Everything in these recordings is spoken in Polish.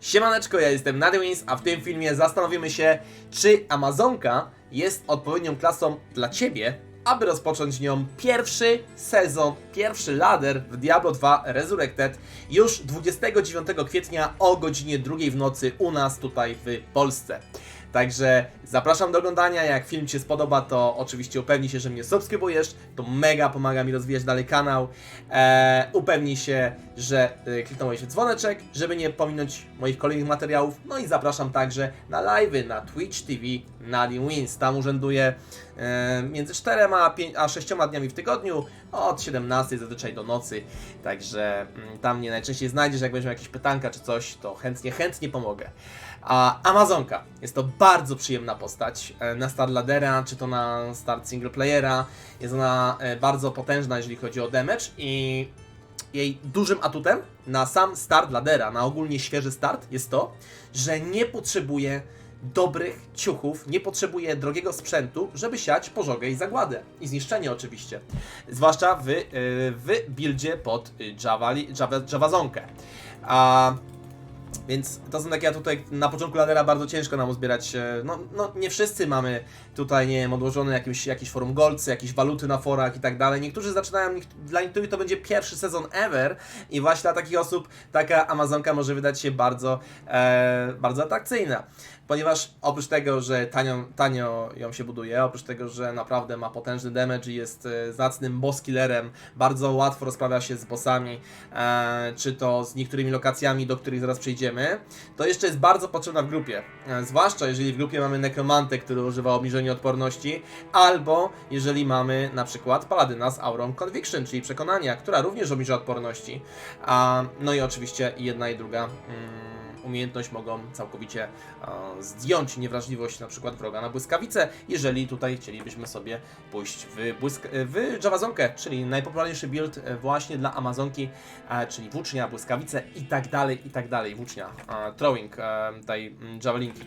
Siemaneczko, ja jestem Nadewins, a w tym filmie zastanowimy się, czy Amazonka jest odpowiednią klasą dla Ciebie, aby rozpocząć nią pierwszy sezon, pierwszy ladder w Diablo 2 Resurrected już 29 kwietnia o godzinie 2 w nocy u nas tutaj w Polsce. Także zapraszam do oglądania. Jak film Ci się spodoba, to oczywiście upewnij się, że mnie subskrybujesz. To mega pomaga mi rozwijać dalej kanał. Eee, upewnij się, że e, kliknąłeś dzwoneczek, żeby nie pominąć moich kolejnych materiałów. No i zapraszam także na live'y na Twitch TV Nadine Wins. Tam urzęduję między 4 a, 5, a 6 dniami w tygodniu, od 17 zazwyczaj do nocy. Także mm, tam mnie najczęściej znajdziesz. Jak będziesz jakieś pytanka czy coś, to chętnie, chętnie pomogę. A Amazonka jest to bardzo przyjemna postać e, na start ladera, czy to na start single playera. Jest ona e, bardzo potężna, jeżeli chodzi o damage i jej dużym atutem na sam start ladera, na ogólnie świeży start jest to, że nie potrzebuje dobrych ciuchów, nie potrzebuje drogiego sprzętu, żeby siać pożogę i zagładę. I zniszczenie oczywiście. Zwłaszcza w, e, w buildzie pod e, Javali, Java, Javazonkę. A więc to są takie, ja tutaj na początku ladera bardzo ciężko nam uzbierać, e, no, no nie wszyscy mamy tutaj, nie wiem, odłożone jakieś, jakieś forum golcy, jakieś waluty na forach i tak dalej. Niektórzy zaczynają, dla niektórych to będzie pierwszy sezon ever i właśnie dla takich osób taka Amazonka może wydać się bardzo, e, bardzo atrakcyjna. Ponieważ oprócz tego, że tanio, tanio ją się buduje, oprócz tego, że naprawdę ma potężny damage i jest e, zacnym boss killerem, bardzo łatwo rozprawia się z bossami, e, czy to z niektórymi lokacjami, do których zaraz przejdziemy, to jeszcze jest bardzo potrzebna w grupie. E, zwłaszcza jeżeli w grupie mamy nekromantę, który używa obniżenia odporności, albo jeżeli mamy na przykład paladyna z aurą conviction, czyli przekonania, która również obniża odporności. A, no i oczywiście jedna i druga. Mm, umiejętność mogą całkowicie e, zdjąć niewrażliwość na przykład wroga na błyskawicę, jeżeli tutaj chcielibyśmy sobie pójść w, błysk- w Javazonkę, czyli najpopularniejszy build e, właśnie dla Amazonki, e, czyli włócznia, błyskawice i tak dalej, i tak dalej, włócznia, e, throwing, e, tej mm, javelinki.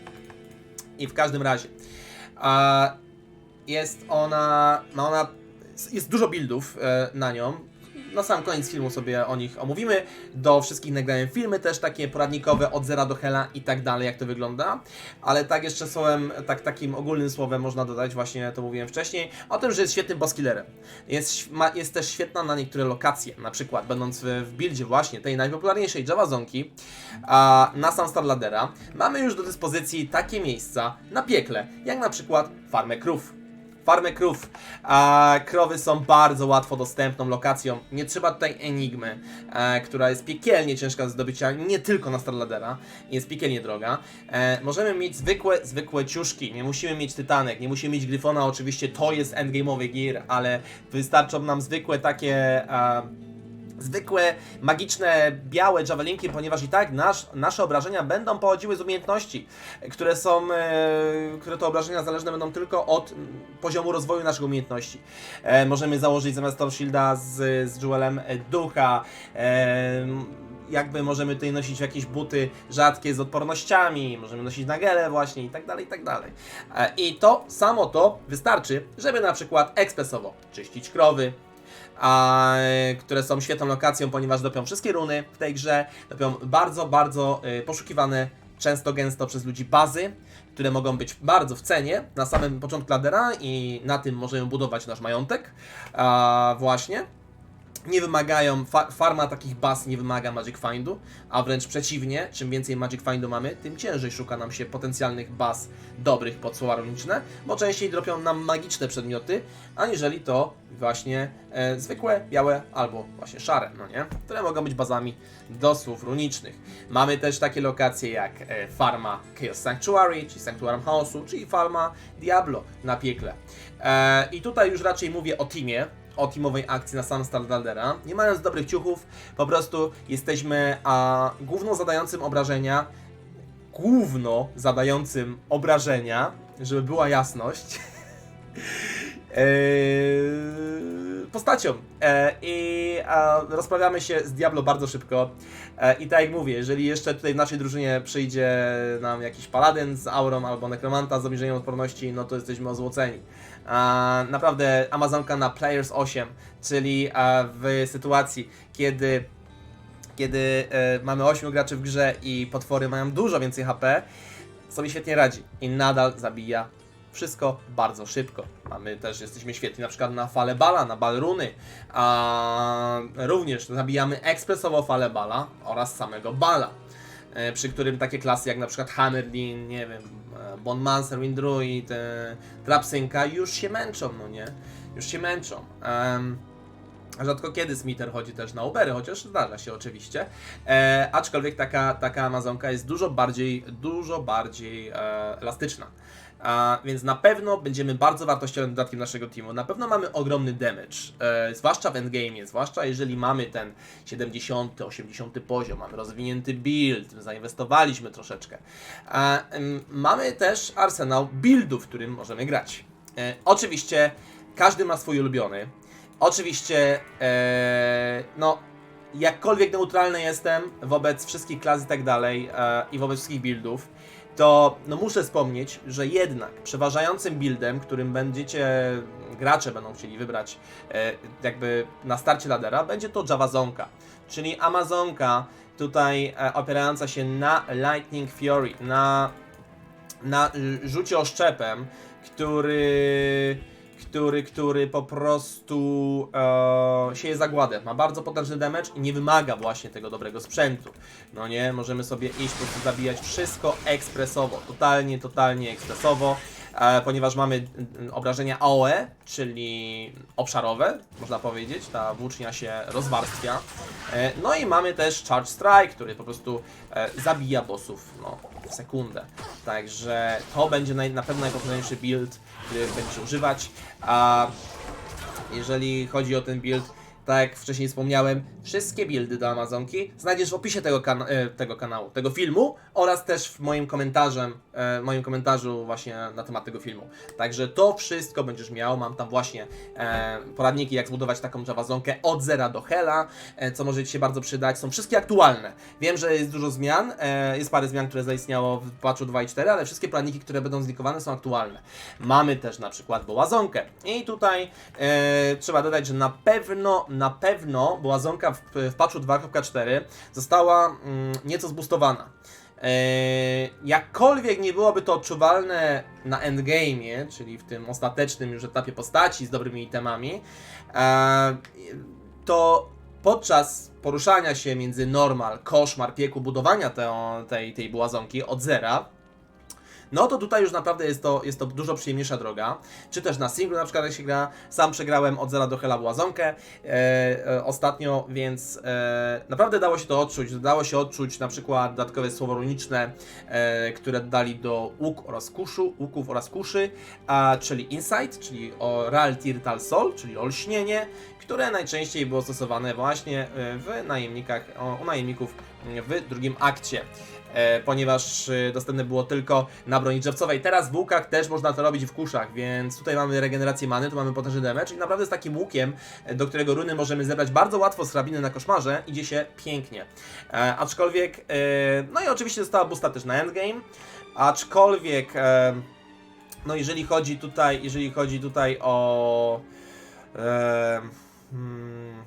I w każdym razie e, jest ona, ma ona, jest dużo buildów e, na nią, na sam koniec filmu sobie o nich omówimy. Do wszystkich nagrałem filmy też takie poradnikowe od zera do hela i tak dalej, jak to wygląda. Ale tak jeszcze słowem, tak, takim ogólnym słowem można dodać, właśnie to mówiłem wcześniej, o tym, że jest świetnym boss killerem. Jest, jest też świetna na niektóre lokacje, na przykład będąc w, w buildzie właśnie tej najpopularniejszej Javazonki, a na sam Star Ladera, mamy już do dyspozycji takie miejsca na piekle, jak na przykład Farmę Krów. Farmę krów. A krowy są bardzo łatwo dostępną lokacją. Nie trzeba tutaj enigmy, e, która jest piekielnie ciężka do zdobycia, nie tylko na Starladera, jest piekielnie droga. E, możemy mieć zwykłe, zwykłe ciuszki, nie musimy mieć tytanek, nie musimy mieć gryfona, oczywiście to jest endgame'owy gear, ale wystarczą nam zwykłe takie. E, zwykłe, magiczne, białe javelinki, ponieważ i tak nasz, nasze obrażenia będą pochodziły z umiejętności, które są, e, które to obrażenia zależne będą tylko od poziomu rozwoju naszych umiejętności. E, możemy założyć zamiast Storm Shielda z, z Jewelem e, ducha, jakby możemy tutaj nosić jakieś buty rzadkie z odpornościami, możemy nosić nagele właśnie i tak dalej, i tak dalej. I to, samo to wystarczy, żeby na przykład ekspresowo czyścić krowy, a, które są świetną lokacją, ponieważ dopią wszystkie runy w tej grze, dopią bardzo, bardzo y, poszukiwane często gęsto przez ludzi bazy, które mogą być bardzo w cenie na samym początku ladera i na tym możemy budować nasz majątek. A, właśnie. Nie wymagają, fa farma takich baz nie wymaga Magic Findu, a wręcz przeciwnie, czym więcej Magic Findu mamy, tym ciężej szuka nam się potencjalnych baz dobrych pod słowa runiczne, bo częściej dropią nam magiczne przedmioty, aniżeli to właśnie e, zwykłe, białe albo właśnie szare, no nie? Które mogą być bazami do słów runicznych. Mamy też takie lokacje jak e, farma Chaos Sanctuary, czyli Sanctuarium Chaosu, czyli farma Diablo na piekle. E, I tutaj już raczej mówię o teamie, o teamowej akcji na sam start Daldera. Nie mając dobrych ciuchów, po prostu jesteśmy a, główną zadającym obrażenia, główno zadającym obrażenia, żeby była jasność, Eee, postacią. E, I rozprawiamy się z Diablo bardzo szybko. E, I tak jak mówię, jeżeli jeszcze tutaj w naszej drużynie przyjdzie nam jakiś paladyn z aurą albo nekromanta z obniżeniem odporności, no to jesteśmy ozłoceni. Naprawdę Amazonka na Players 8, czyli w sytuacji, kiedy kiedy e, mamy 8 graczy w grze i potwory mają dużo więcej HP, sobie świetnie radzi i nadal zabija wszystko bardzo szybko. Mamy też, jesteśmy świetni na przykład na fale bala, na bal runy, a również zabijamy ekspresowo falę bala oraz samego bala. E, Przy którym takie klasy jak na przykład Hammerdin, nie wiem, e, Bonmancer, Windruid, e, Trapsynka już się męczą, no nie? Już się męczą. Em, Rzadko kiedy Smiter chodzi też na Ubery, chociaż zdarza się oczywiście. E, aczkolwiek taka, taka Amazonka jest dużo bardziej, dużo bardziej e, elastyczna. A, więc na pewno będziemy bardzo wartościowym dodatkiem naszego teamu. Na pewno mamy ogromny damage, e, zwłaszcza w endgame, zwłaszcza jeżeli mamy ten 70, 80 poziom, mamy rozwinięty build, zainwestowaliśmy troszeczkę. Em, mamy też arsenał buildów, w którym możemy grać. E, oczywiście każdy ma swój ulubiony. Oczywiście, e, no, jakkolwiek neutralny jestem wobec wszystkich klas i tak dalej e, i wobec wszystkich buildów, to no muszę wspomnieć, że jednak przeważającym buildem, którym będziecie, gracze będą chcieli wybrać e, jakby na starcie ladera, będzie to Javazonka, czyli Amazonka tutaj e, opierająca się na Lightning Fury, na, na rzucie oszczepem, który który, który po prostu e, sieje zagładę. Ma bardzo potężny damage i nie wymaga właśnie tego dobrego sprzętu. No nie, możemy sobie iść po prostu zabijać wszystko ekspresowo. Totalnie, totalnie ekspresowo. E, ponieważ mamy mm, obrażenia AOE, czyli obszarowe, można powiedzieć, ta włócznia się rozwarstwia. E, no i mamy też Charge Strike, który po prostu e, zabija bossów no, w sekundę. Także to będzie naj, na pewno najpopularniejszy build, który będziecie używać. A jeżeli chodzi o ten build, tak jak wcześniej wspomniałem, wszystkie buildy do Amazonki znajdziesz w opisie tego, kana e, tego kanału, tego filmu oraz też w moim komentarzem, e, moim komentarzu właśnie na temat tego filmu. Także to wszystko będziesz miał, mam tam właśnie e, poradniki jak zbudować taką Javazonkę od zera do hela, e, co może Ci się bardzo przydać. Są wszystkie aktualne. Wiem, że jest dużo zmian, e, jest parę zmian, które zaistniało w patchu 2 i 4, ale wszystkie poradniki, które będą zlikowane są aktualne. Mamy też na przykład Bołazonkę i tutaj e, trzeba dodać, że na pewno, na pewno Bołazonka w, w patchu 2.4 została mm, nieco zbustowana. Eee, jakkolwiek nie byłoby to odczuwalne na endgame'ie, czyli w tym ostatecznym już etapie postaci z dobrymi itemami, eee, to podczas poruszania się między normal, koszmar, piekło, budowania te, tej, tej błazonki od zera, no to tutaj już naprawdę jest to, jest to dużo przyjemniejsza droga. Czy też na singlu na przykład jak się gra. Sam przegrałem od zera do hela błazonkę e, e, ostatnio, więc e, naprawdę dało się to odczuć. Dało się odczuć na przykład dodatkowe słowo runiczne, e, które dodali do łuk oraz kuszu, łuków oraz kuszy, a, czyli insight, czyli o Real Tirtal Sol, czyli olśnienie, które najczęściej było stosowane właśnie e, w najemnikach, u najemników w drugim akcie e, ponieważ e, dostępne było tylko na broni drzewcowej. Teraz w łukach też można to robić w kuszach, więc tutaj mamy regenerację many, tu mamy potężny damage i naprawdę z takim łukiem, e, do którego runy możemy zebrać bardzo łatwo z hrabiny na koszmarze, idzie się pięknie. E, aczkolwiek, e, no i oczywiście została busta też na endgame, aczkolwiek, e, no jeżeli chodzi tutaj, jeżeli chodzi tutaj o e, hmm,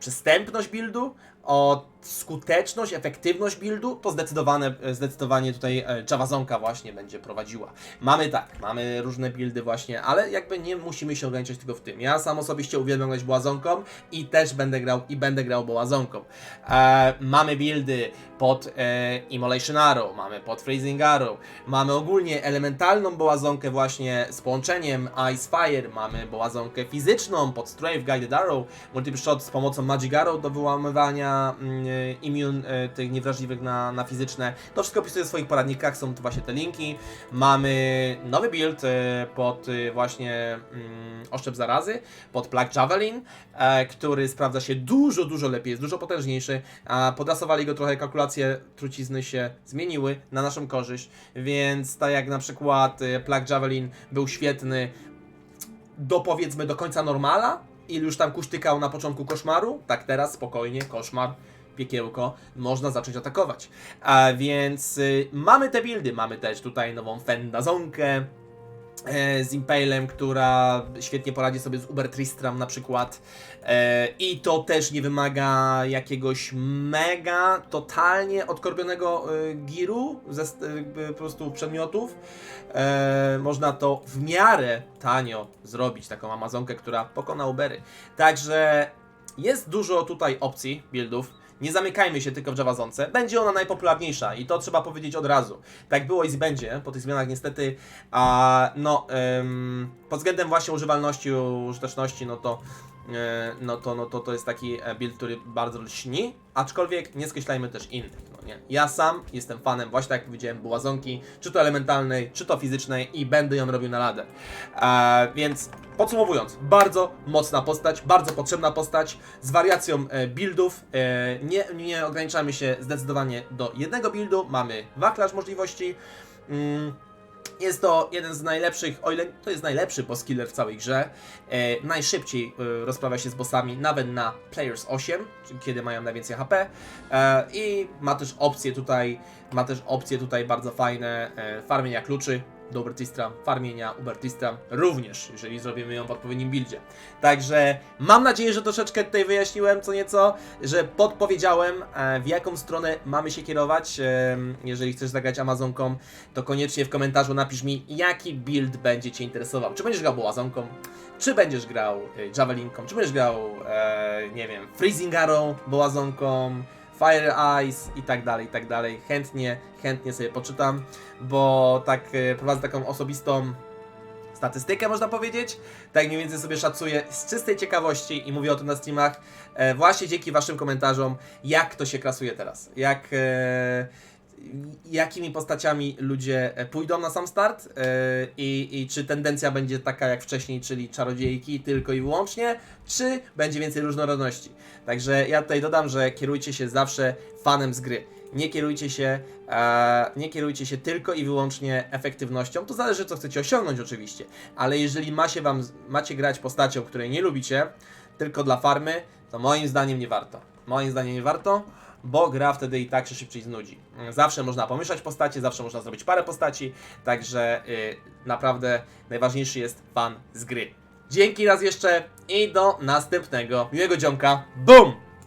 przystępność buildu, o skuteczność, efektywność buildu, to zdecydowane, zdecydowanie tutaj e, Javazonka właśnie będzie prowadziła. Mamy tak, mamy różne buildy właśnie, ale jakby nie musimy się ograniczać tylko w tym. Ja sam osobiście uwielbiam grać Błazonką i też będę grał i będę grał Błazonką. E, mamy buildy pod e, Immolation Arrow, mamy pod Freezing Arrow, mamy ogólnie elementalną Bołazonkę właśnie z połączeniem Ice Fire, mamy Bołazonkę fizyczną pod Strafe Guided Arrow, Multiple Shot z pomocą Magic Arrow do wyłamywania mm, e, immun e, tych niewrażliwych na, na fizyczne. To wszystko opisuję w swoich poradnikach, są tu właśnie te linki. Mamy nowy build e, pod właśnie mm, oszczep zarazy, pod Plague Javelin, który sprawdza się dużo, dużo lepiej, jest dużo potężniejszy. Podrasowali go trochę, kalkulacje trucizny się zmieniły na naszą korzyść, więc tak jak na przykład Plague Javelin był świetny do powiedzmy do końca normala, i już tam kuśtykał na początku koszmaru, tak teraz spokojnie, koszmar, piekiełko, można zacząć atakować. A więc y, mamy te buildy, mamy też tutaj nową Fendazonkę, z Impalem, która świetnie poradzi sobie z Uber Tristram na przykład. E, I to też nie wymaga jakiegoś mega, totalnie odkorbionego e, giru, ze, po prostu przedmiotów. E, można to w miarę tanio zrobić, taką Amazonkę, która pokona Ubery. Także jest dużo tutaj opcji, buildów. Nie zamykajmy się tylko w Javazonce. Będzie ona najpopularniejsza i to trzeba powiedzieć od razu. Tak było i będzie po tych zmianach niestety. A no, ym, pod względem właśnie używalności, użyteczności, no to, no to, no to to jest taki e, build, który bardzo lśni, aczkolwiek nie skreślajmy też innych. No nie? Ja sam jestem fanem, właśnie tak jak powiedziałem, błazonki, czy to elementalnej, czy to fizycznej i będę ją robił na ladę. E, więc podsumowując, bardzo mocna postać, bardzo potrzebna postać z wariacją e, buildów. E, nie, nie ograniczamy się zdecydowanie do jednego buildu, mamy wachlarz możliwości. Mm, jest to jeden z najlepszych, o ile to jest najlepszy boss killer w całej grze. E, najszybciej e, rozprawia się z bossami, nawet na Players 8, czyli kiedy mają najwięcej HP. E, I ma też opcje tutaj, ma też opcje tutaj bardzo fajne e, farmienia kluczy do Ubertistram, farmienia Ubertistram również, jeżeli zrobimy ją w odpowiednim buildzie. Także mam nadzieję, że troszeczkę tutaj wyjaśniłem co nieco, że podpowiedziałem e, w jaką stronę mamy się kierować. E, jeżeli chcesz zagrać Amazonką, to koniecznie w komentarzu napisz mi, jaki build będzie Cię interesował. Czy będziesz grał Boazonką, czy będziesz grał e, Javelinką, czy będziesz grał, nie wiem, Freezing Arrow, Boazonką, Fire Eyes i tak dalej, i tak dalej. Chętnie, chętnie sobie poczytam, bo tak e, prowadzę taką osobistą statystykę, można powiedzieć. Tak mniej więcej sobie szacuję z czystej ciekawości i mówię o tym na streamach, e, właśnie dzięki Waszym komentarzom, jak to się klasuje teraz. Jak, e, jakimi postaciami ludzie e, pójdą na sam start e, i, i czy tendencja będzie taka jak wcześniej, czyli czarodziejki tylko i wyłącznie, czy będzie więcej różnorodności. Także ja tutaj dodam, że kierujcie się zawsze fanem z gry. Nie kierujcie się, e, nie kierujcie się tylko i wyłącznie efektywnością. To zależy, co chcecie osiągnąć, oczywiście. Ale jeżeli ma się wam, macie grać postacią, której nie lubicie, tylko dla farmy, to moim zdaniem nie warto. Moim zdaniem nie warto, bo gra wtedy i tak się szybciej znudzi. Zawsze można pomieszać postacie, zawsze można zrobić parę postaci, także y, naprawdę najważniejszy jest fan z gry. Dzięki raz jeszcze i do następnego. Miłego dziomka. BUM!